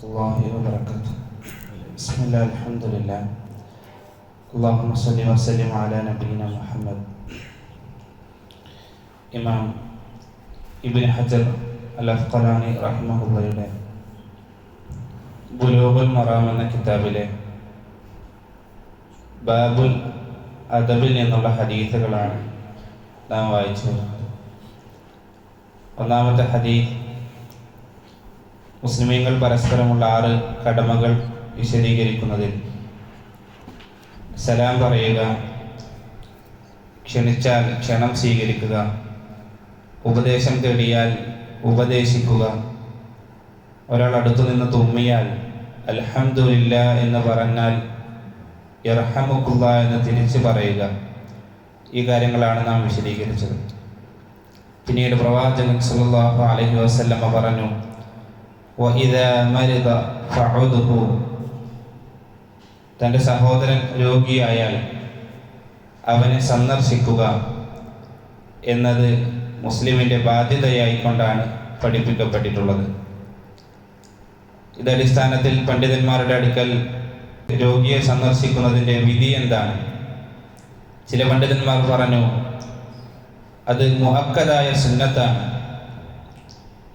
الله وبركاته بسم الله الحمد لله اللهم صل وسلم على نبينا محمد ഇമാം ഇബിൻ ഹജർ അൽ അഫ്ഖലാനി റഹിമഹുള്ളയുടെ ബുലൂബുൽ മറാം എന്ന കിതാബിലെ ബാബുൽ അദബിൽ എന്നുള്ള ഹദീസുകളാണ് നാം വായിച്ചു വരുന്നത് ഒന്നാമത്തെ ഹദീസ് മുസ്ലിമീങ്ങൾ പരസ്പരമുള്ള ആറ് കടമകൾ വിശദീകരിക്കുന്നതിൽ. സലാം പറയുക ക്ഷണിച്ചാൽ ക്ഷണം സ്വീകരിക്കുക ഉപദേശം തേടിയാൽ ഉപദേശിക്കുക ഒരാൾ അടുത്തു നിന്ന് തുമ്മിയാൽ അൽഹംദുലില്ല എന്ന് പറഞ്ഞാൽ ഇർഹമുക്കുള്ള എന്ന് തിരിച്ചു പറയുക. ഈ കാര്യങ്ങളാണ് നാം വിശദീകരിച്ചത്. പിന്നീട് പ്രവാചകൻ സല്ലല്ലാഹു അലഹി വസ്ല്ലമ്മ പറഞ്ഞു വഹിദ മരുത ഫഹുദുഹു തന്റെ സഹോദരൻ രോഗിയായാൽ അവനെ സന്ദർശിക്കുക എന്നത് മുസ്ലിമിന്റെ ബാധ്യതയായിക്കൊണ്ടാണ് പഠിപ്പിക്കപ്പെട്ടിട്ടുള്ളത്. ഇതടിസ്ഥാനത്തിൽ പണ്ഡിതന്മാരുടെ അടുക്കൽ രോഗിയെ സന്ദർശിക്കുന്നതിന്റെ വിധി എന്താണ്? ചില പണ്ഡിതന്മാർ പറഞ്ഞു അത് മുഹക്കതായ സുന്നത്താണ്.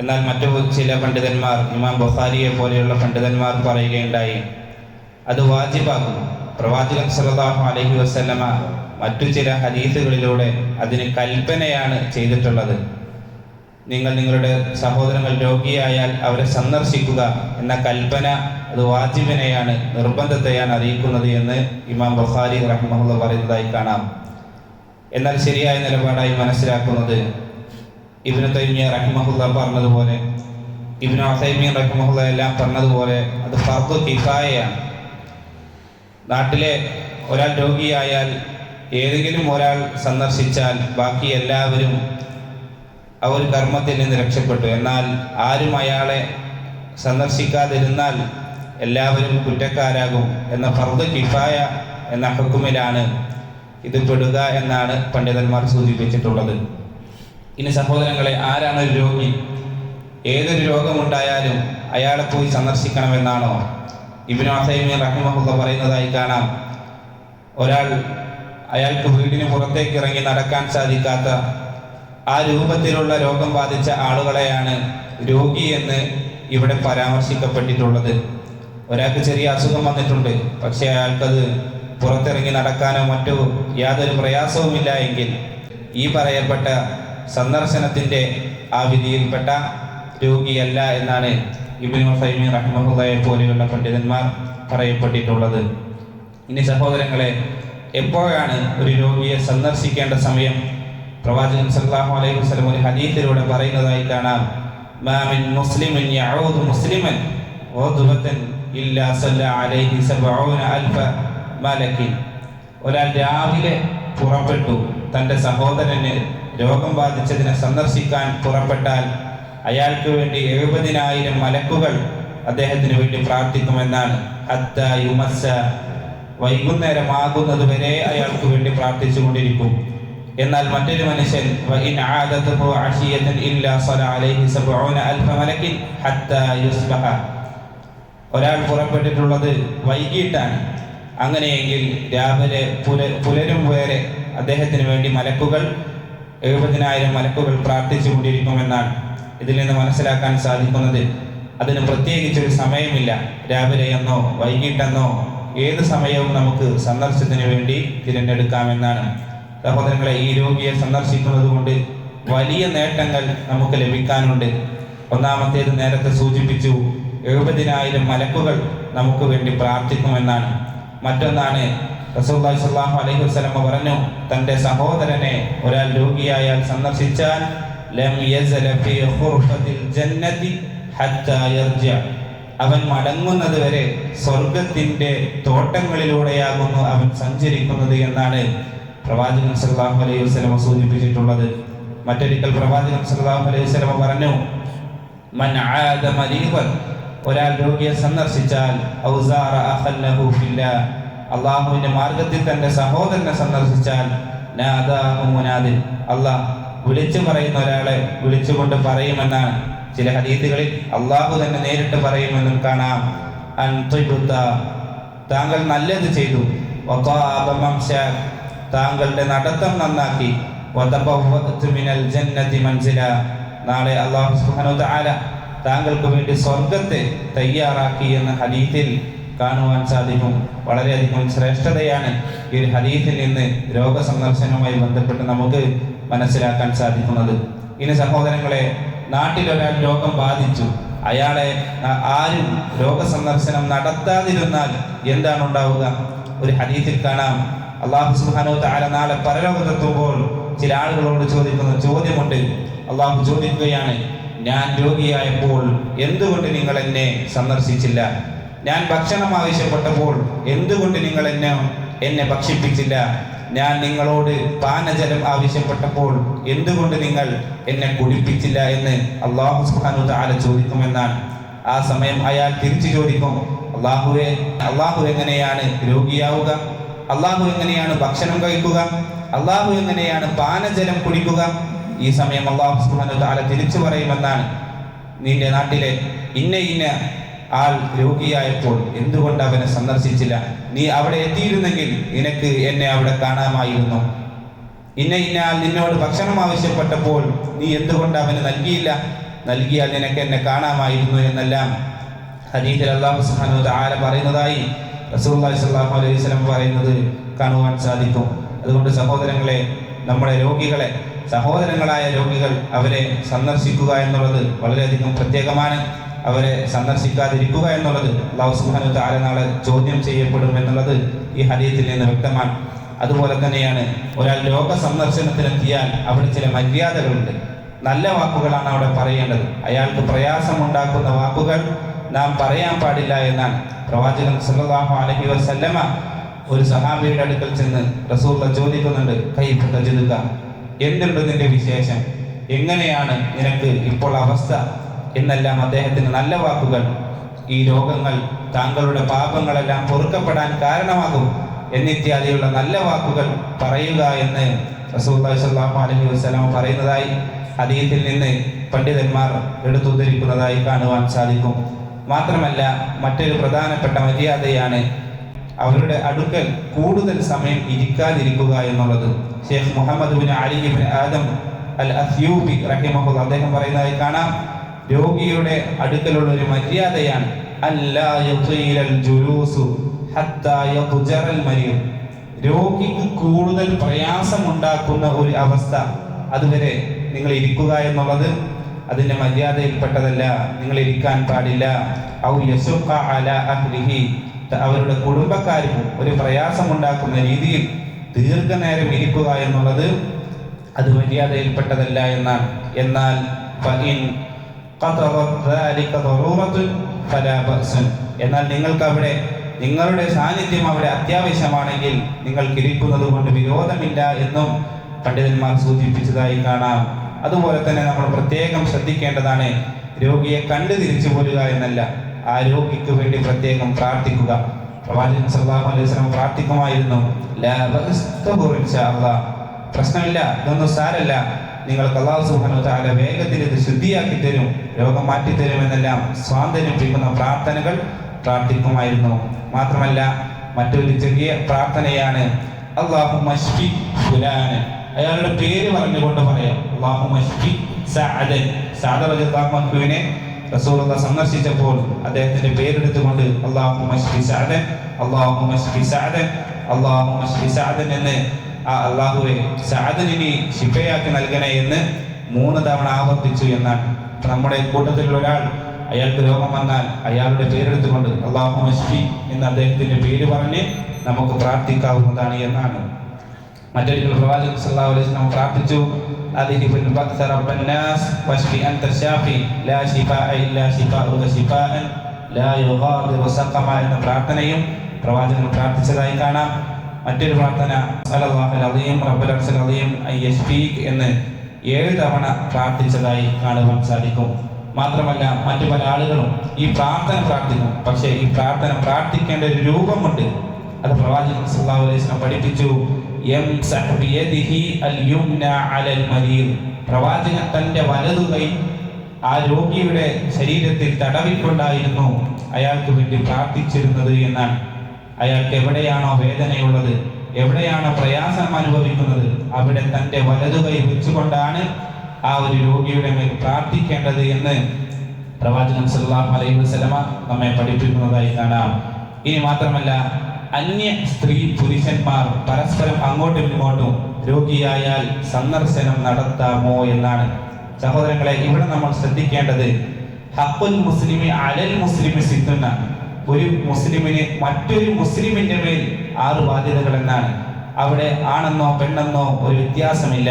എന്നാൽ മറ്റു ചില പണ്ഡിതന്മാർ ഇമാം ബുഖാരിയെ പോലെയുള്ള പണ്ഡിതന്മാർ പറയുകയുണ്ടായി അത് വാജിബാകുന്നു. പ്രവാചകൻ സല്ലല്ലാഹു അലൈഹി വസല്ലമ മറ്റു ചില ഹദീസുകളിലൂടെ അതിന് കൽപ്പനയാണ് ചെയ്തിട്ടുള്ളത്. നിങ്ങൾ നിങ്ങളുടെ സഹോദരങ്ങൾ രോഗിയായാൽ അവരെ സന്ദർശിക്കുക എന്ന കൽപ്പന അത് വാജിബിനെയാണ് നിർബന്ധത്തെയാണ് അറിയിക്കുന്നത് എന്ന് ഇമാം ബുഖാരി റഹ്മുള്ള പറയുന്നതായി കാണാം. എന്നാൽ ശരിയായ നിലപാടായി മനസ്സിലാക്കുന്നത് ഇബിന് തൈമിയ റഹ്മഹുല്ല പറഞ്ഞതുപോലെ ഇബിന് അസൈമിയ റഹ്മഹുല്ല എല്ലാം പറഞ്ഞതുപോലെ അത് ഫർദ് കിഫായയാണ്. നാട്ടിലെ ഒരാൾ രോഗിയായാൽ ഏതെങ്കിലും ഒരാൾ സന്ദർശിച്ചാൽ ബാക്കി എല്ലാവരും ആ ഒരു കർമ്മത്തിൽ നിന്ന് രക്ഷപ്പെട്ടു. എന്നാൽ ആരും അയാളെ സന്ദർശിക്കാതിരുന്നാൽ എല്ലാവരും കുറ്റക്കാരാകും എന്ന ഫർദ് കിഫായ എന്ന ഹുക്കുമിലാണ് ഇത് പെടുക എന്നാണ് പണ്ഡിതന്മാർ സൂചിപ്പിച്ചിട്ടുള്ളത്. ഇനി സഹോദരങ്ങളെ ആരാണ് ഒരു രോഗി? ഏതൊരു രോഗമുണ്ടായാലും അയാളെ പോയി സന്ദർശിക്കണമെന്നാണോ? ഇബിനു അസൈമി റഹിമഹുല്ല പറയുന്നതായി കാണാം. ഒരാൾ അയാൾക്ക് വീടിന് പുറത്തേക്ക് ഇറങ്ങി നടക്കാൻ സാധിക്കാത്ത ആ രൂപത്തിലുള്ള രോഗം ബാധിച്ച ആളുകളെയാണ് രോഗി എന്ന് ഇവിടെ പരാമർശിക്കപ്പെട്ടിട്ടുള്ളത്. ഒരാൾക്ക് ചെറിയ അസുഖം വന്നിട്ടുണ്ട്. പക്ഷേ അയാൾക്കത് പുറത്തിറങ്ങി നടക്കാനോ മറ്റോ യാതൊരു പ്രയാസവുമില്ല എങ്കിൽ ഈ പറയപ്പെട്ട സന്ദർശനത്തിന്റെ ആ വിധിയിൽപ്പെട്ട രോഗിയല്ല എന്നാണ് ഇബിനു ഫൈമി റഹ്മുള്ളയെ പോലെയുള്ള പണ്ഡിതന്മാർ പറയപ്പെട്ടിട്ടുള്ളത്. ഇനി സഹോദരങ്ങളെ എപ്പോഴാണ് ഒരു രോഗിയെ സന്ദർശിക്കേണ്ട സമയം? പ്രവാചകൻ സല്ലല്ലാഹു അലൈഹി വസ്ലം ഒരു ഹദീത്തിലൂടെ പറയുന്നതായി കാണാം. മാമിൻ മുസ്ലിമിൻ യഊദു മുസ്ലിമൻ വദുബതൻ ഇല്ലാ സല്ല അലൈഹി സബഊന അൽഫ മലക്കിൻ. ഒരാൾ രാവിലെ പുറപ്പെട്ടു. തന്റെ സഹോദരന് രോഗം ബാധിച്ചതിനെ സന്ദർശിക്കാൻ പുറപ്പെട്ടാൽ അയാൾക്ക് വേണ്ടി എഴുപതിനായിരം മലക്കുകൾ അദ്ദേഹത്തിന് വേണ്ടി പ്രാർത്ഥിക്കുമെന്നാണ്. ഹത്ത യുമസ്സ വൈകുന്നേരമാകുന്നത് വരെ അയാൾക്ക് വേണ്ടി പ്രാർത്ഥിച്ചു കൊണ്ടിരിക്കും. എന്നാൽ മറ്റൊരു മനുഷ്യൻ ഒരാൾ പുറപ്പെട്ടിട്ടുള്ളത് വൈകിട്ടാണ്. അങ്ങനെയെങ്കിൽ രാവിലെ പുലരും വരെ അദ്ദേഹത്തിന് വേണ്ടി മലക്കുകൾ എഴുപതിനായിരം മലക്കുകൾ പ്രാർത്ഥിച്ചു കൊണ്ടിരിക്കുമെന്നാണ് ഇതിൽ നിന്ന് മനസ്സിലാക്കാൻ സാധിക്കുന്നത്. അതിന് പ്രത്യേകിച്ചൊരു സമയമില്ല. രാവിലെയെന്നോ വൈകിട്ടെന്നോ ഏത് സമയവും നമുക്ക് സന്ദർശത്തിന് വേണ്ടി തിരഞ്ഞെടുക്കാമെന്നാണ്. സഹോദരങ്ങളെ ഈ രോഗിയെ സന്ദർശിക്കുന്നത് കൊണ്ട് വലിയ നേട്ടങ്ങൾ നമുക്ക് ലഭിക്കാനുണ്ട്. ഒന്നാമത്തേത് നേരത്തെ സൂചിപ്പിച്ചു എഴുപതിനായിരം മലക്കുകൾ നമുക്ക് വേണ്ടി പ്രാർത്ഥിക്കുമെന്നാണ്. മറ്റൊന്നാണ് അലൈഹി വസ്ലമ പറഞ്ഞു തന്റെ സഹോദരനെ ഒരാൾ രോഗിയായാൽ സന്ദർശിച്ചാൽ അവൻ മടങ്ങുന്നത് വരെ സ്വർഗത്തിന്റെ തോട്ടങ്ങളിലൂടെയാകുന്നു അവൻ സഞ്ചരിക്കുന്നത് എന്നാണ് പ്രവാചകൻ സല്ലാഹു അലൈഹി വസ്ലമ സൂചിപ്പിച്ചിട്ടുള്ളത്. മറ്റൊരിക്കൽ പ്രവാചകൻ സല്ലാഹു അലൈഹി വസ്ലമ പറഞ്ഞു മൻ ആദ ഒരാൾ രോഗിയെ സന്ദർശിച്ചാൽ അള്ളാഹുവിന്റെ മാർഗത്തിൽ തന്റെ സഹോദരനെ സന്ദർശിച്ചാൽ അള്ളാഹ് വിളിച്ചു പറയുന്ന ഒരാളെ വിളിച്ചുകൊണ്ട് പറയുമെന്നാണ് ചില ഹരീതികളിൽ അള്ളാഹു തന്നെ നേരിട്ട് പറയുമെന്നും കാണാം. താങ്കൾ നല്ലത് ചെയ്തു. താങ്കളുടെ നടത്തം നന്നാക്കി. നാളെ അള്ളാഹു താങ്കൾക്ക് വേണ്ടി സ്വർഗത്തെ തയ്യാറാക്കി എന്ന ഹദീത്തിൽ കാണുവാൻ സാധിക്കും. വളരെയധികം ശ്രേഷ്ഠതയാണ് ഈ ഒരു ഹദീഫിൽ നിന്ന് രോഗസന്ദർശനവുമായി ബന്ധപ്പെട്ട് നമുക്ക് മനസ്സിലാക്കാൻ സാധിക്കുന്നത്. ഇനി സഹോദരങ്ങളെ നാട്ടിലൊരാൾ രോഗം ബാധിച്ചു. അയാളെ ആരും രോഗസന്ദർശനം നടത്താതിരുന്നാൽ എന്താണ് ഉണ്ടാവുക ഒരു ഹദീഫിൽ കാണാം. അള്ളാഹു സുബ്ഹാനഹു താര നാളെ പരലോകത്തെത്തുമ്പോൾ ചില ആളുകളോട് ചോദിക്കുന്ന ചോദ്യമുണ്ട്. അള്ളാഹു ചോദിക്കുകയാണ് ഞാൻ രോഗിയായപ്പോൾ എന്തുകൊണ്ട് നിങ്ങൾ എന്നെ സന്ദർശിച്ചില്ല? ഞാൻ ഭക്ഷണം ആവശ്യപ്പെട്ടപ്പോൾ എന്തുകൊണ്ട് നിങ്ങൾ എന്നെ എന്നെ ഭക്ഷിപ്പിച്ചില്ല? ഞാൻ നിങ്ങളോട് പാനജലം ആവശ്യപ്പെട്ടപ്പോൾ എന്തുകൊണ്ട് നിങ്ങൾ എന്നെ കുടിപ്പിച്ചില്ല എന്ന് അള്ളാഹു സുഹാനു താല ചോദിക്കുമെന്നാണ്. ആ സമയം അയാൾ തിരിച്ചു ചോദിക്കും അള്ളാഹുവെ അള്ളാഹു എങ്ങനെയാണ് രോഗിയാവുക? അള്ളാഹു എങ്ങനെയാണ് ഭക്ഷണം കഴിക്കുക? അള്ളാഹു എങ്ങനെയാണ് പാനജലം കുടിക്കുക? ഈ സമയം അള്ളാഹു സുഹാനു താല തിരിച്ചു പറയുമെന്നാണ്. നിന്റെ നാട്ടിലെ ഇന്ന ഇന്ന ആൾ രോഗിയായപ്പോൾ എന്തുകൊണ്ട് അവനെ സന്ദർശിച്ചില്ല? നീ അവിടെ എത്തിയിരുന്നെങ്കിൽ നിനക്ക് എന്നെ അവിടെ കാണാമായിരുന്നു. ഇന്ന ഇന്ന ആൾ നിന്നോട് ഭക്ഷണം ആവശ്യപ്പെട്ടപ്പോൾ നീ എന്തുകൊണ്ട് അവന് നൽകിയില്ല? നൽകിയാൽ നിനക്ക് എന്നെ കാണാമായിരുന്നു എന്നെല്ലാം. ഹദീസിൽ അള്ളാഹു വ തആല പറയുന്നതായി സ്വല്ലല്ലാഹു അലൈഹി വസല്ലം പറയുന്നത് കാണുവാൻ സാധിക്കും. അതുകൊണ്ട് സഹോദരങ്ങളെ നമ്മുടെ രോഗികളെ സഹോദരങ്ങളായ രോഗികൾ അവരെ സന്ദർശിക്കുക എന്നുള്ളത് വളരെയധികം പ്രത്യേകമാണ്. അവരെ സന്ദർശിക്കാതിരിക്കുക എന്നുള്ളത് വ തആല നാളെ ചോദ്യം ചെയ്യപ്പെടും എന്നുള്ളത് ഈ ഹദീത്തിൽ നിന്ന് വ്യക്തമാണ്. അതുപോലെ തന്നെയാണ് ഒരാൾ ലോക സന്ദർശനത്തിനെത്തിയാൽ അവിടെ ചില മര്യാദകളുണ്ട്. നല്ല വാക്കുകളാണ് അവിടെ പറയേണ്ടത്. അയാൾക്ക് പ്രയാസമുണ്ടാക്കുന്ന വാക്കുകൾ നാം പറയാൻ പാടില്ല എന്നാണ്. പ്രവാചകൻ സല്ലല്ലാഹു അലഹി വസല്ലമ ഒരു സഹാബിയുടെ അടുക്കൽ ചെന്ന് റസൂൽ ചോദിക്കുന്നുണ്ട് കൈ ചെതുക്ക എന്തുണ്ട് നിന്റെ വിശേഷം? എങ്ങനെയാണ് നിനക്ക് ഇപ്പോൾ അവസ്ഥ? എന്നെല്ലാം അദ്ദേഹത്തിന് നല്ല വാക്കുകൾ ഈ രോഗങ്ങൾ താങ്കളുടെ പാപങ്ങളെല്ലാം പൊറുക്കപ്പെടാൻ കാരണമാകും എന്നിത്യാദിയുള്ള നല്ല വാക്കുകൾ പറയുക എന്ന് സ്വല്ലല്ലാഹു അലൈഹി വസല്ലം പറയുന്നതായി ഹദീസിൽ നിന്ന് പണ്ഡിതന്മാർ എടുത്തുദ്ധരിക്കുന്നതായി കാണുവാൻ സാധിക്കും. മാത്രമല്ല മറ്റൊരു പ്രധാനപ്പെട്ട മര്യാദയാണ് അവരുടെ അടുക്കൽ കൂടുതൽ സമയം ഇരിക്കാതിരിക്കുക എന്നുള്ളത്. Sheikh Muhammad bin Ali bin Adam al Asyubi റഹിമഹുൽ അദ്ദേഹം പറയുന്നതായി കാണാം രോഗിയുടെ അടുക്കലുള്ള ഒരു മര്യാദയാണ്. രോഗിക്ക് കൂടുതൽ പ്രയാസമുണ്ടാക്കുന്ന ഒരു അവസ്ഥ അതുവരെ നിങ്ങൾ ഇരിക്കുക എന്നുള്ളത് അതിന്റെ മര്യാദയിൽപ്പെട്ടതല്ല. നിങ്ങൾ ഇരിക്കാൻ പാടില്ല. ഔ അല അഹ്ലിഹി. അവരുടെ കുടുംബക്കാർക്കും ഒരു പ്രയാസമുണ്ടാക്കുന്ന രീതിയിൽ ദീർഘനേരം ഇരിക്കുക എന്നുള്ളത് അത് മര്യാദയിൽപ്പെട്ടതല്ല എന്നാണ്. എന്നാൽ എന്നാൽ നിങ്ങൾക്ക് അവിടെ നിങ്ങളുടെ സാന്നിധ്യം അവിടെ അത്യാവശ്യമാണെങ്കിൽ നിങ്ങൾ കിരിക്കുന്നത് കൊണ്ട് വിരോധമില്ല എന്നും പണ്ഡിതന്മാർ സൂചിപ്പിച്ചതായി കാണാം. അതുപോലെ തന്നെ നമ്മൾ പ്രത്യേകം ശ്രദ്ധിക്കേണ്ടതാണ് രോഗിയെ കണ്ടു തിരിച്ചു പോരുക എന്നല്ല ആ രോഗിക്ക് വേണ്ടി പ്രത്യേകം പ്രാർത്ഥിക്കുക. പ്രവാചകൻ സല്ലാഹു അലൈഹി വസല്ലം പ്രാർത്ഥിക്കുമായിരുന്നു. പ്രശ്നമില്ല ഇതൊന്നും സാരല്ല നിങ്ങൾക്ക് അള്ളാഹു സുബ്ഹാനഹു താല വേഗത്തിൽ ഇത് ശുദ്ധിയാക്കി തരും രോഗം മാറ്റി തരും എന്നെല്ലാം സ്വാതന്ത്ര്യപ്പിക്കുന്ന പ്രാർത്ഥനകൾ പ്രാർത്ഥിക്കുമായിരുന്നു. മാത്രമല്ല മറ്റൊരു ചെറിയ പ്രാർത്ഥനയാണ് അള്ളാഹു മഷ്ഫി ഫുലാന്. അയാളുടെ പേര് പറഞ്ഞുകൊണ്ട് പറയാം അള്ളാഹു മഷ്ഫി സഅദൻ. സഅദ റളിയല്ലാഹു അൻഹുവിനെ റസൂലുള്ള സന്ദർശിച്ചപ്പോൾ അദ്ദേഹത്തിന്റെ പേരെടുത്തുകൊണ്ട് അള്ളാഹു മഷ്ഫി സഅദൻ അള്ളാഹു മഷ്ഫി സഅദൻ അള്ളാഹു മഷ്ഫി സഅദൻ എന്ന് ആ അള്ളാഹുവെ സഅദനിനി ശിഫയാക്കി നൽകണേ എന്ന് മൂന്ന് തവണ ആവർത്തിച്ചു എന്നാണ് നമ്മുടെ കൂട്ടത്തിലുള്ള ഒരാൾ അയാൾക്ക് രോഗം വന്നാൽ അയാളുടെ പേരെടുത്തുകൊണ്ട് അള്ളാഹു മഷ്ഫി എന്ന് അദ്ദേഹത്തിന്റെ പേര് പറഞ്ഞ് നമുക്ക് പ്രാർത്ഥിക്കാവുന്നതാണ് എന്നാണ്. മറ്റൊരിക്കൽ പ്രവാചകൻ സല്ലല്ലാഹു അലൈഹി വസല്ലം പ്രാർത്ഥിച്ചു ലാ ലാ സഖമ പ്രാർത്ഥനയും പ്രവാചകൻ പ്രാർത്ഥിച്ചതായി കാണാം. മറ്റൊരു പ്രാർത്ഥന അലല്ലാഹുൽ അലീം ഐ എസ് അലീം എന്ന് ഏഴ് തവണ പ്രാർത്ഥിച്ചതായി കാണുവാൻ സാധിക്കും. മാത്രമല്ല മറ്റു പല ആളുകളും ഈ പ്രാർത്ഥന പ്രാർത്ഥിക്കും. പക്ഷേ ഈ പ്രാർത്ഥന പ്രാർത്ഥിക്കേണ്ട ഒരു രൂപമുണ്ട്. അത് പ്രവാചകൻ വസല്ലം പഠിപ്പിച്ചു. എം അൽ പ്രവാചകൻ തന്റെ വലതു കൈ ആ രോഗിയുടെ ശരീരത്തിൽ തടവിക്കൊണ്ടായിരുന്നു അയാൾക്ക് വേണ്ടി പ്രാർത്ഥിച്ചിരുന്നത് എന്നാണ്. അയാൾക്ക് എവിടെയാണോ വേദനയുള്ളത്? എവിടെയാണോ പ്രയാസം അനുഭവിക്കുന്നത്? അവിടെ തന്റെ വലതുകൈ വെച്ചുകൊണ്ടാണ് ആ ഒരു രോഗിയുടെ മേൽ പ്രാർത്ഥിക്കേണ്ടത് എന്ന് പ്രവാചകൻ സല്ലല്ലാഹു അലൈഹി വസല്ലമ നമ്മെ പഠിപ്പിക്കുന്നതായി കാണാം. ഇനി മാത്രമല്ല അന്യ സ്ത്രീ പുരുഷന്മാർ പരസ്പരം അങ്ങോട്ടും ഇങ്ങോട്ടും രോഗിയായാൽ സന്ദർശനം നടത്താമോ എന്നാണ്. സഹോദരങ്ങളെ ഇവിടെ നമ്മൾ ശ്രദ്ധിക്കേണ്ടത് ഹക്കുൽ മുസ്ലിമി അലൽ മുസ്ലിമി സിത്തുന്ന ഒരു മുസ്ലിമിന് മറ്റൊരു മുസ്ലിമിന്റെ മേൽ ആറ് ബാധ്യതകൾ എന്നാണ്. അവിടെ ആണെന്നോ പെണ്ണെന്നോ ഒരു വ്യത്യാസമില്ല.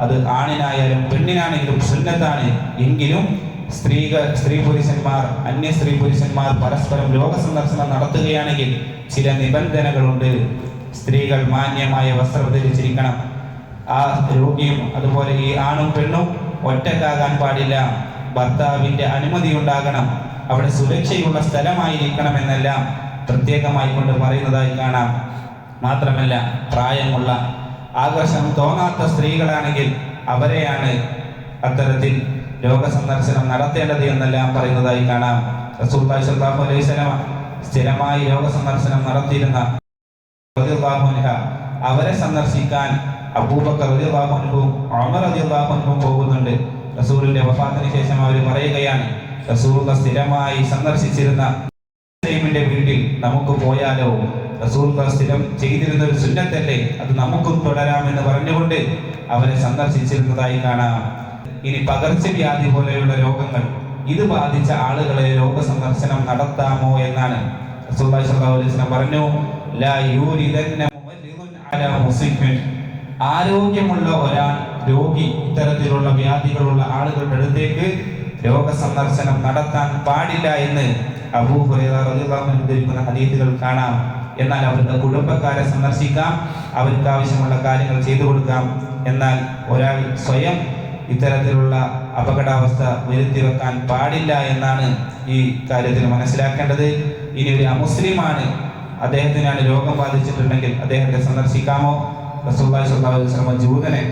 അത് ആണിനായാലും പെണ്ണിനാണെങ്കിലും സുന്നത്താണ്. എങ്കിലും സ്ത്രീകൾ സ്ത്രീ പുരുഷന്മാർ അന്യ സ്ത്രീ പുരുഷന്മാർ പരസ്പരം ലോക സന്ദർശനം നടത്തുകയാണെങ്കിൽ ചില നിബന്ധനകളുണ്ട്. സ്ത്രീകൾ മാന്യമായ വസ്ത്രം ധരിച്ചിരിക്കണം. ആ രോഗിയും അതുപോലെ ഈ ആണും പെണ്ണും ഒറ്റക്കാകാൻ പാടില്ല. ഭർത്താവിന്റെ അനുമതി ഉണ്ടാകണം. അവിടെ സുരക്ഷയുള്ള സ്ഥലമായിരിക്കണം എന്നെല്ലാം പ്രത്യേകമായി കൊണ്ട് പറയുന്നതായി കാണാം. മാത്രമല്ല പ്രായമുള്ള ആകർഷണം തോന്നാത്ത സ്ത്രീകളാണെങ്കിൽ അവരെയാണ് അത്തരത്തിൽ ലോക സന്ദർശനം നടത്തേണ്ടത് എന്നെല്ലാം പറയുന്നതായി കാണാം. റസൂൽ സ്വല്ലല്ലാഹു അലൈഹി സ്വലമ സ്ഥിരമായി രോഗസന്ദർശനം നടത്തിയിരുന്ന റളിയല്ലാഹു അൻഹ അവരെ സന്ദർശിക്കാൻ അബൂബക്കർ റളിയല്ലാഹു അമർ അൻഹുവും പോകുന്നുണ്ട്. റസൂലിന്റെ വഫാത്തിന് ശേഷം അവർ പറയുകയാണ് റസൂൽ സ്ഥിരമായി സന്ദർശിച്ചിരുന്ന ഇബ്രാഹിമിന്റെ വീട്ടിൽ നമുക്ക് പോയാലോ? റസൂറുള്ള സ്ഥിരം ചെയ്തിരുന്ന ഒരു സുന്നത്തല്ലേ? അത് നമുക്കും തുടരാമെന്ന് പറഞ്ഞുകൊണ്ട് അവരെ സന്ദർശിച്ചിരുന്നതായി കാണാം. ഇനി പകർച്ചവ്യാധി പോലെയുള്ള രോഗങ്ങൾ ഇത് ബാധിച്ച ആളുകളെ രോഗസന്ദർശനം നടത്താമോ എന്നാണ് പറഞ്ഞു ആരോഗ്യമുള്ള ഒരാൾ രോഗി ഇത്തരത്തിലുള്ള വ്യാധികളുള്ള ആളുകളുടെ അടുത്തേക്ക് രോഗസന്ദർശനം നടത്താൻ പാടില്ല എന്ന് അബൂ ഹുറൈറ റളിയല്ലാഹു അൻഹു ഹദീസുകൾ കാണാം. എന്നാൽ അവരുടെ കുടുംബക്കാരെ സന്ദർശിക്കാം അവർക്ക് ആവശ്യമുള്ള കാര്യങ്ങൾ ചെയ്തു കൊടുക്കാം. എന്നാൽ ഒരാൾ സ്വയം ഇത്തരത്തിലുള്ള അപകടാവസ്ഥ വരുത്തി വെക്കാൻ പാടില്ല എന്നാണ് ഈ കാര്യത്തിൽ മനസ്സിലാക്കേണ്ടത്. ഇനി ഒരു അമുസ്ലിമാണ് അദ്ദേഹത്തിനാണ് രോഗം ബാധിച്ചിട്ടുണ്ടെങ്കിൽ അദ്ദേഹത്തെ സന്ദർശിക്കാമോ? ജൂതനെ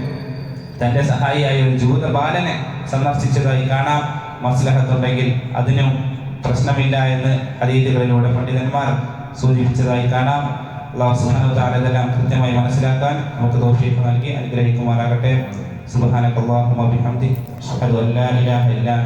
തന്റെ സഹായിയായ ഒരു ജൂത ബാലനെ സന്ദർശിച്ചതായി കാണാം. മസ്ലഹത്തുണ്ടെങ്കിൽ അതിനും പ്രശ്നമില്ല എന്ന് ഹരീതികളിലൂടെ പണ്ഡിതന്മാർ സൂചിപ്പിച്ചതായി കാണാം. അള്ളാഹു കൃത്യമായി മനസ്സിലാക്കാൻ നമുക്ക് തോഫീക്ക് നൽകി അനുഗ്രഹിക്കുമാറാകട്ടെ. സുബാനക്കുള്ള ബിഹംദി അഷ്ഹദു അൻ ലാ ഇലാഹ